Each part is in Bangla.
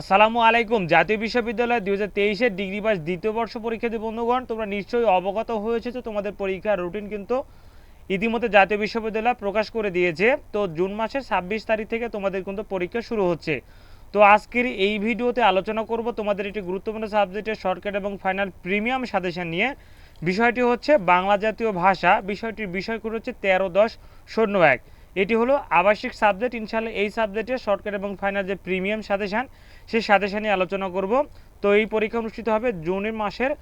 আসসালামু আলাইকুম। জাতীয় বিশ্ববিদ্যালয় দুই হাজার তেইশের ডিগ্রি পাস দ্বিতীয় বর্ষ পরীক্ষার্থী বন্ধুগণ, তোমরা নিশ্চয়ই অবগত হয়েছে তো তোমাদের পরীক্ষার রুটিন কিন্তু ইতিমধ্যে জাতীয় বিশ্ববিদ্যালয় প্রকাশ করে দিয়েছে। তো জুন মাসের ছাব্বিশ তারিখ থেকে তোমাদের কিন্তু পরীক্ষা শুরু হচ্ছে। তো আজকের এই ভিডিওতে আলোচনা করব তোমাদের একটি গুরুত্বপূর্ণ সাবজেক্টের শর্টকাট এবং ফাইনাল প্রিমিয়াম সাজেশন নিয়ে। বিষয়টি হচ্ছে বাংলা জাতীয় ভাষা। বিষয়টির বিষয়গুলো হচ্ছে তেরো দশ শূন্য এক। এটি হলো আবাসিক সাবজেক্ট ইনশাল্লাহ এই সাবজেক্টে শর্টকাট এবং ফাইনাল যে প্রিমিয়াম সাজেশন, সেই সাজেশন নিয়ে আলোচনা করব। তো এই পরীক্ষা অনুষ্ঠিত হবে জুনের মাসের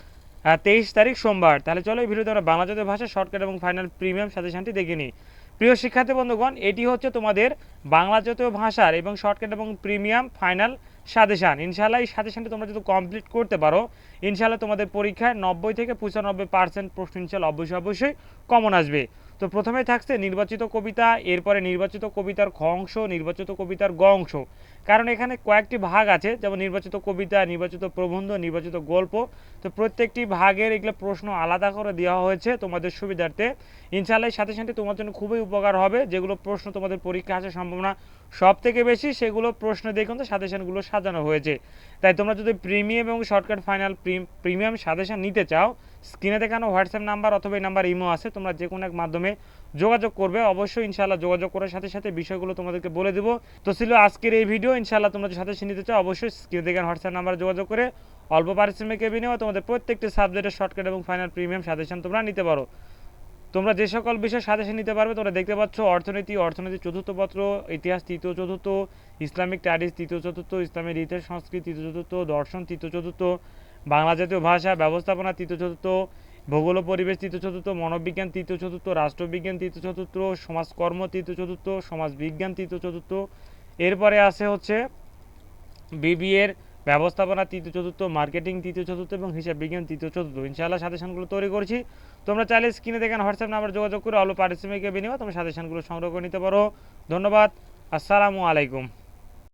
তেইশ তারিখ সোমবার। তাহলে চলো এই ভিডিওতে আমরা বাংলা জাতীয় ভাষা শর্টকাট এবং ফাইনাল প্রিমিয়াম সাজেশনটি দেখে নিই। প্রিয় শিক্ষার্থী বন্ধুগণ, এটি হচ্ছে তোমাদের বাংলা জাতীয় ভাষার এবং শর্টকাট এবং প্রিমিয়াম ফাইনাল সাজেশান। ইনশাল্লাহ এই সাজেশানটি তোমরা যদি কমপ্লিট করতে পারো ইনশাল্লাহ তোমাদের পরীক্ষায় নব্বই থেকে পঁচানব্বই পার্সেন্ট প্রশ্ন ইনশাল্লাহ অবশ্যই অবশ্যই কমন আসবে। তো প্রথমে থাকছে নির্বাচিত কবিতা এরপরে নির্বাচিত কবিতার খ অংশ নির্বাচিত কবিতার গ অংশ। কারণ এখানে কয়েকটি ভাগ আছে, যেমন নির্বাচিত কবিতা, নির্বাচিত প্রবন্ধ, নির্বাচিত গল্প। তো প্রত্যেকটি ভাগের এগুলো প্রশ্ন আলাদা করে দেওয়া হয়েছে তোমাদের সুবিধার্থে। ইনশাল্লাহ সাথে সাথে তোমার জন্য খুবই উপকার হবে। যেগুলো প্রশ্ন তোমাদের পরীক্ষা আসার সম্ভাবনা সব থেকে বেশি, সেগুলো প্রশ্ন দিয়ে কিন্তু সাজেশনগুলো সাজানো হয়েছে। তাই তোমরা যদি প্রিমিয়াম এবং শর্টকাট ফাইনাল প্রিমিয়াম সাজেশন নিতে চাও, স্ক্রিনে দেখানো হোয়াটসঅ্যাপ নাম্বার অথবা এই নাম্বার ইমো আছে, তোমরা যে কোনো এক মাধ্যমে যোগাযোগ করবে। অবশ্যই ইনশাল্লাহ যোগাযোগ করার সাথে সাথে বিষয়গুলো তোমাদেরকে বলে দেবো। তো ছিল আজকের এই ভিডিও। ইনশাল্লাহ তোমরা সাথে নিতে চাও অবশ্যই স্ক্রিনে দেখেন হোয়াটসঅ্যাপ নাম্বারে যোগাযোগ করে অল্প পারিশ্রমিকের বিনিময়ে তোমাদের প্রত্যেকটি সাবজেক্টের শর্টকাট এবং ফাইনাল প্রিমিয়াম সাজেশন তোমরা নিতে পারো তোমরা যে সকল বিষয় সাজেশন নিতে পারবে তোমরা দেখতে পাচ্ছ অর্থনীতি অর্থনীতি চতুর্থ পত্র ইতিহাস তৃতীয় চতুর্থ ইসলামিক স্টাডিজ তৃতীয় চতুর্থ ইসলামের ইতিহাস সংস্কৃতি তৃতীয় চতুর্থ দর্শন তৃতীয় চতুর্থ বাংলা জাতীয় ভাষা ব্যবস্থাপনা তৃতীয় চতুর্থ ভূগোল পরিবেশ তৃতীয় চতুর্থ মনোবিজ্ঞান তৃতীয় চতুর্থ রাষ্ট্রবিজ্ঞান তৃতীয় চতুর্থ সমাজকর্ম তৃতীয় চতুর্থ সমাজবিজ্ঞান তৃতীয় চতুর্থ এরপরে আছে হচ্ছে বিবিএর ব্যবস্থাপনা, তৃতীয়, চতুর্থ, মার্কেটিং, তৃতীয়, চতুর্থ এবং হিসাব বিজ্ঞান, তৃতীয়, চতুর্থ। ইনশাআল্লাহ সাজেশনগুলো তৈরি করছি। তোমরা চাইলে স্ক্রিনে দেখেন হোয়াটসঅ্যাপ নাম্বার যোগাযোগ করে অল্প পারিশ্রমিকের বিনিময়ে তোমরা সাজেশনগুলো সংগ্রহ করে নিতে পারো। ধন্যবাদ। আসসালামু আলাইকুম।